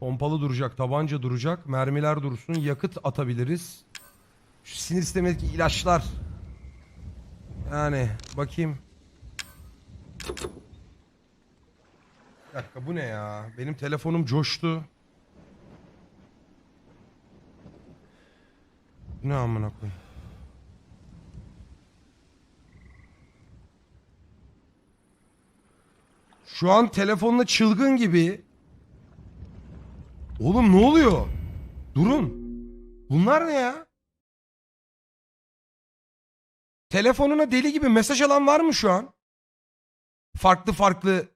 Pompalı duracak, tabanca duracak, mermiler dursun, yakıt atabiliriz. Şu sinir sistemindeki ilaçlar. Yani bakayım. Bir dakika bu ne ya? Benim telefonum coştu. Ne amına koyayım? Şu an telefonla çılgın gibi. Oğlum ne oluyor? Durun. Bunlar ne ya? Telefonuna deli gibi mesaj alan var mı şu an? Farklı farklı.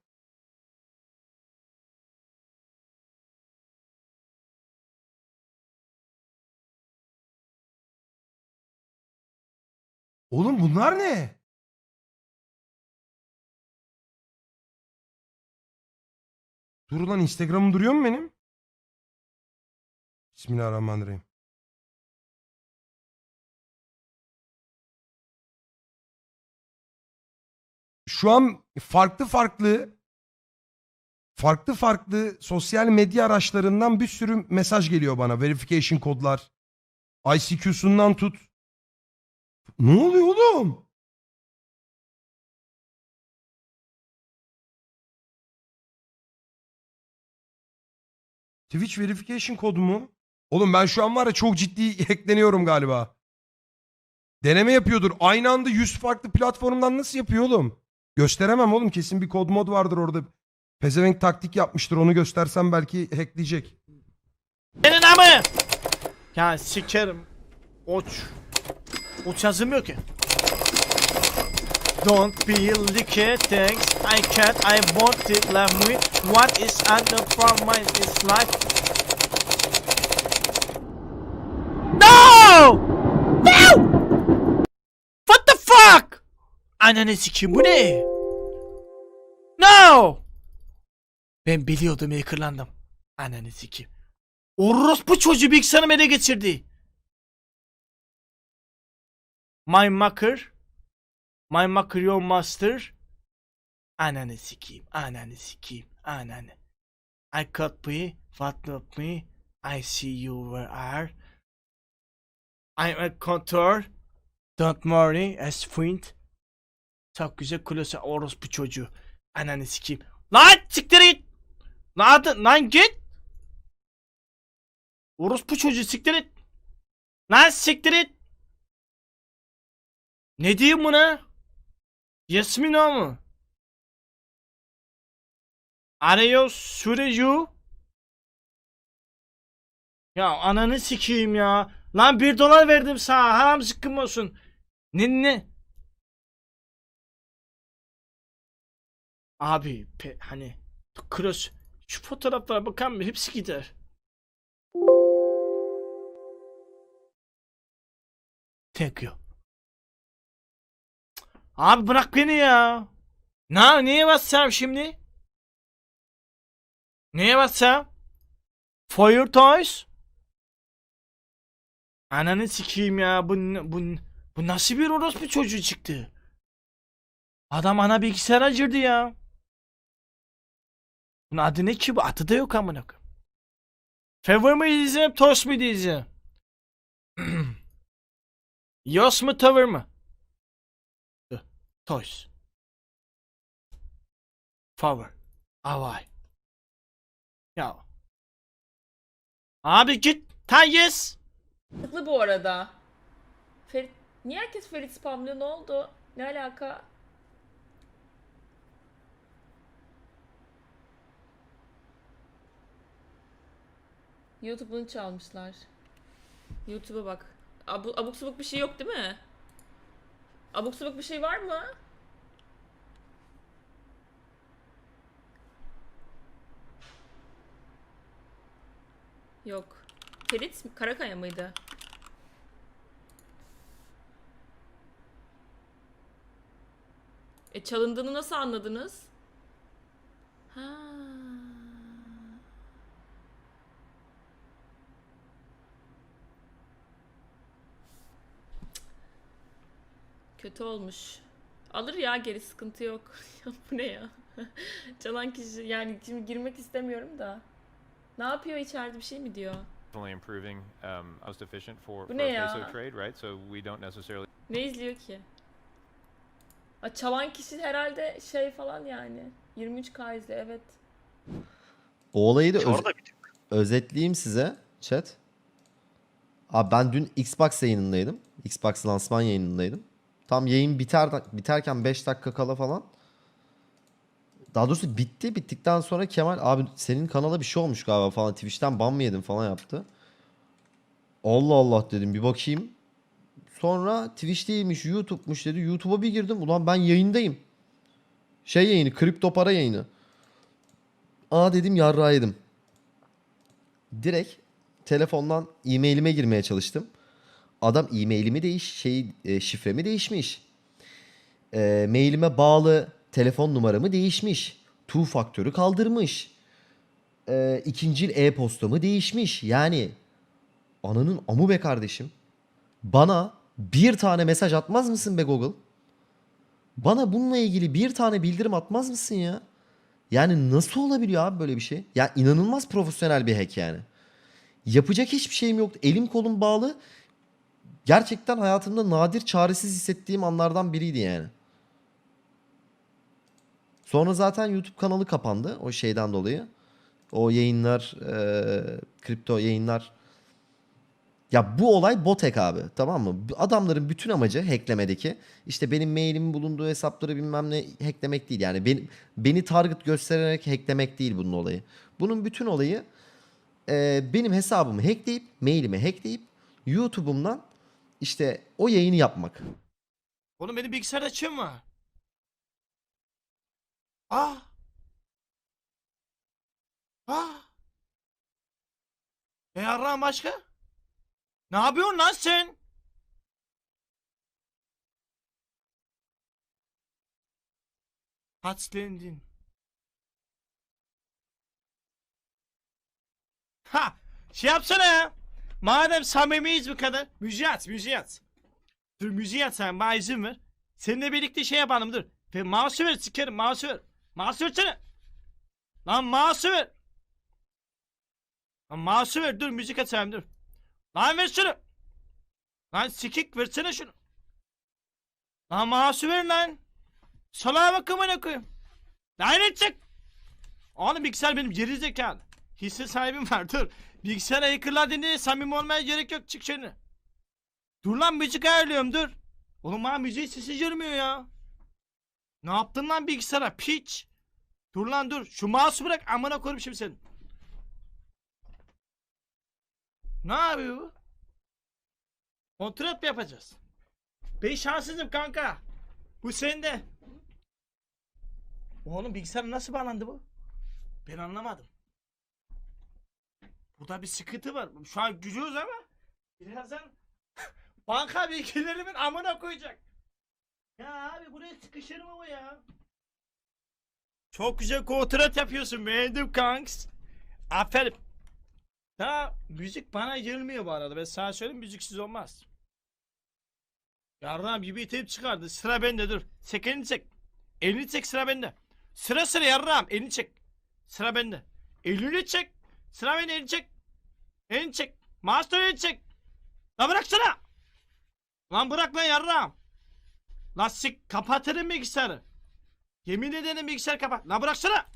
Oğlum bunlar ne? Dur lan Instagram'ım duruyor mu benim? Bismillahirrahmanirrahim. Şu an farklı farklı farklı farklı sosyal medya araçlarından bir sürü mesaj geliyor bana. Verification kodlar. ICQ'sundan tut. Ne oluyor oğlum? Twitch verification kodu mu? Oğlum ben şu an var ya çok ciddi hackleniyorum galiba. Deneme yapıyordur. Aynı anda 100 farklı platformdan nasıl yapıyor oğlum? Gösteremem oğlum. Kesin bir kod mod vardır orada. Pezevenk taktik yapmıştır. Onu göstersem belki hackleyecek. Senin amı! Ya sikerim. Uç. Uç yazılmıyor ki. Don't be like thanks. I can't, I want it, love me. What is under from my is life? No! What the fuck? Ananı sikeyim bu ne? No! Ben biliyordum yıkırlandım. Ananı sikeyim. Orospu çocuğu bilgisayarımı ele geçirdi. My maker. My maker your master. Ananı sikeyim. Ananı sikeyim. Ananı. I copy. What up me? I see you where are. I'm a contour. Don't worry. As friend. Çok güzel kulosa orospu çocuğu. Ananı sikeyim. Lan siktir git. Lan, lan git. Orospu çocuğu siktir et. Lan siktir et. Ne diyeyim buna? Yasmin o mu? Arıyor sürücü. Ya ananı sikeyim ya. Lan bir dolar verdim sana haram zıkkım olsun. Ne ne? Abi pe, hani cross şu fotoğraflara bakan mı hepsi gider. Thank you. Abi bırak beni ya. Ne neye bassam şimdi? Neye bassam? For your toys? Ananı sikeyim ya. Bu, bu, bu nasıl bir orospu çocuğu çıktı? Adam ana bilgisayar acırdı ya. Bunun adı ne ki bu? Adı da yok amına koyayım. Favor mu diyeceğim, toast mu diyeceğim? Yos mu tavır mı? Toys. Favor. Avay. Ya. Abi git. Ta yes. Mantıklı bu arada. Ferit... Niye herkes Ferit spamlıyor? Ne oldu? Ne alaka? YouTube'unu çalmışlar. YouTube'a bak. Abu, abuk subuk bir şey yok değil mi? Abuk subuk bir şey var mı? Yok. Ferit? Karakaya mıydı? E çalındığını nasıl anladınız? Ha. Kötü olmuş. Alır ya geri sıkıntı yok. Bu ne ya? Çalan kişi yani şimdi girmek istemiyorum da. Ne yapıyor içeride bir şey mi diyor? Definitely improving um, cost efficient for, Bu for ne a ya? peso trade, right? So we don't necessarily Ne izliyor ki? Ha, çalan kişi herhalde şey falan yani. 23K izliyor evet. O olayı da öz- Orada bir tık. özetleyeyim size chat. Abi ben dün Xbox yayınındaydım. Xbox lansman yayınındaydım. Tam yayın biter biterken 5 dakika kala falan. Daha doğrusu bitti. Bittikten sonra Kemal abi senin kanala bir şey olmuş galiba falan. Twitch'ten ban mı yedin falan yaptı. Allah Allah dedim bir bakayım. Sonra Twitch değilmiş YouTube'muş dedi. YouTube'a bir girdim. Ulan ben yayındayım. Şey yayını kripto para yayını. Aa dedim yarrağı yedim. Direkt telefondan e-mailime girmeye çalıştım. Adam e-mailimi değiş şey e, şifremi değişmiş. E, mailime bağlı telefon numaramı değişmiş. Two faktörü kaldırmış. E, ikincil e-postamı değişmiş. Yani ananın amı be kardeşim. Bana bir tane mesaj atmaz mısın be Google? Bana bununla ilgili bir tane bildirim atmaz mısın ya? Yani nasıl olabiliyor abi böyle bir şey? Ya inanılmaz profesyonel bir hack yani. Yapacak hiçbir şeyim yoktu. Elim kolum bağlı. Gerçekten hayatımda nadir çaresiz hissettiğim anlardan biriydi yani. Sonra zaten YouTube kanalı kapandı o şeyden dolayı. O yayınlar, eee, kripto yayınlar. Ya bu olay bot hack abi tamam mı? Adamların bütün amacı hacklemedeki işte benim mailimin bulunduğu hesapları bilmem ne hacklemek değil. Yani beni, beni target göstererek hacklemek değil bunun olayı. Bunun bütün olayı e, benim hesabımı hackleyip mailimi hackleyip YouTube'umdan işte o yayını yapmak. Oğlum benim bilgisayarda açığım var. Ah. Ah. E yarrağın başka? Ne yapıyorsun lan sen? Hatslendin. Ha! Şey yapsana ya. Madem samimiyiz bu kadar. Müziği aç, müziği aç. Dur müziği aç sen bana izin ver. Seninle birlikte şey yapalım dur. Ve mouse'u ver sikerim mouse'u ver. Mouse'u versene. Lan mouse'u. Lan mouse'u ver dur müzik açayım dur. Lan ver şunu. Lan sikik versene şunu. Lan mouse'u ver lan. Salağa bak amına koyayım. Lan ne çık. Oğlum bilgisayar benim geri zekalı. Hisse sahibim var dur. Bilgisayara hackerlar dinle samimi olmaya gerek yok çık şunu. Dur lan müzik ayarlıyorum dur. Oğlum bana müziğin sesi girmiyor ya. Ne yaptın lan bilgisayara piç. Dur lan dur. Şu mouse'u bırak amına koyayım şimdi senin. Ne yapıyor bu? Kontrol mi yapacağız? Ben şanssızım kanka. Bu sende. Oğlum bilgisayara nasıl bağlandı bu? Ben anlamadım. Burada bir sıkıntı var. Şu an gücüyoruz ama birazdan banka bilgilerimin amına koyacak. Ya abi buraya sıkışır mı bu ya? Çok güzel kontrat yapıyorsun beğendim kanks. Aferin. Daha müzik bana gelmiyor bu arada. Ben sana söyleyeyim müziksiz olmaz. Yarram gibi itip çıkardı. Sıra bende dur. Çek çek. Elini çek sıra bende. Sıra sıra yarram elini çek. Sıra bende. Elini çek. Sıra bende elini çek. Elini çek. Master elini çek. La bıraksana. Lan bırak lan yarram. Sik kapatırım bilgisayarı. Yemin ederim bilgisayar kapat. La bıraksana.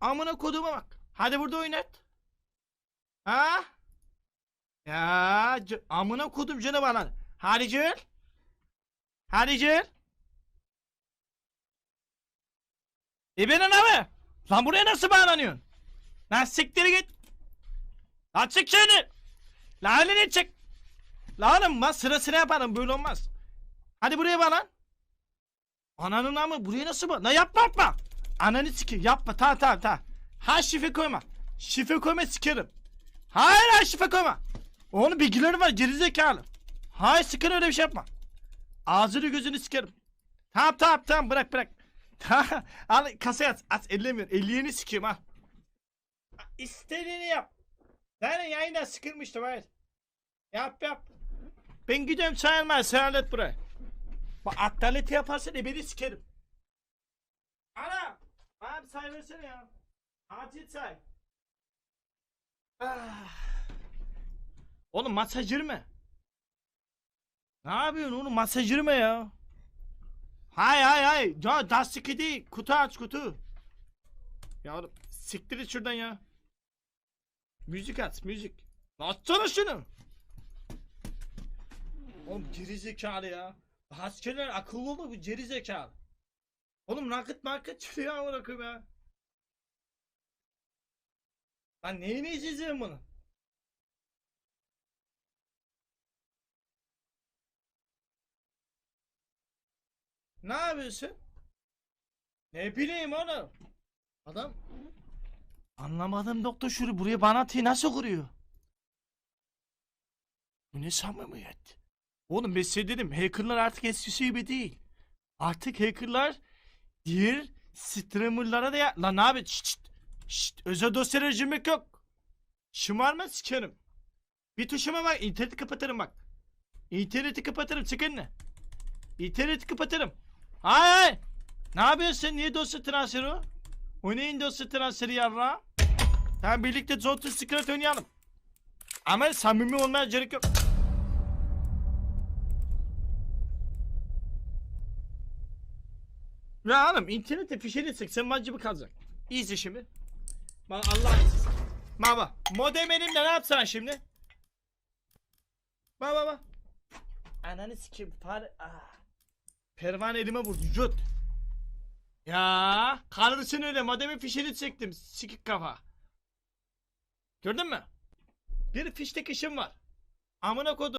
Amına koduma bak. Hadi burada oynat. Ha? Ya amına kodum canı bana. Hadi gel. E ben abi. Lan buraya nasıl bağlanıyorsun? Lan siktir git. Lan çık şimdi. Lan elini çık. Lan oğlum bak sıra sıra yaparım böyle olmaz. Hadi buraya bağlan. Ananın ama buraya nasıl bağlan? Lan yapma yapma. Ananı sikeyim yapma tamam tamam tamam. Ha şifre koyma. Şifre koyma sikerim. Hayır hayır şifre koyma. Oğlum bilgileri var gerizekalı. Hayır sıkın öyle bir şey yapma. Ağzını gözünü sikerim. Tamam tamam tamam bırak bırak. Al kasaya at. At ellemiyor. Elleyeni sikeyim ha. İstediğini yap. Zaten yayından sıkılmıştım hayır. Yap yap. Ben gidiyorum sayılmaz sen hallet burayı. Bak attaleti yaparsan ebeni sikerim. Ana! Abi say versene ya. Acil say. Ah. Oğlum masaj girme. Ne yapıyorsun oğlum masaj girme ya. Hay hay hay. Ya dastiki değil. Kutu aç kutu. Ya siktir et şuradan ya. Müzik aç müzik. Açsana şunu. Oğlum geri zekalı ya. Askerler akıllı olur bu geri zekalı. Oğlum nakit market çıkıyor ya bırakayım ya. Ben neyini izleyeceğim bunu? Ne yapıyorsun? Ne bileyim oğlum. Adam Anlamadım doktor şunu buraya bana tı nasıl kuruyor? Bu ne samimiyet? Oğlum ben size dedim hackerlar artık eskisi gibi değil. Artık hackerlar diğer streamerlara da ya... Lan abi şşt, şşt, şşt, özel dosyalara girmek yok. Şımarma sikerim. Bir tuşuma bak interneti kapatırım bak. İnterneti kapatırım çıkın ne? İnterneti kapatırım. Hay hay. Ne yapıyorsun sen? Niye dosya transferi o? O neyin dosya transferi yarra? Tamam birlikte Zotu Secret oynayalım. Ama samimi olmaya gerek yok. Ya oğlum internete fişelirsek sen bacı kalacak. İzle şimdi. Bak Allah izlesin. Baba modem elimde ne yapsan şimdi? Bak bak. Ananı sikeyim fare. Ah. Pervane elime vurdu jut. Ya kalırsın öyle modemi fişini çektim sikik kafa. Gördün mü? Bir fiştek işim var. Amına kodum.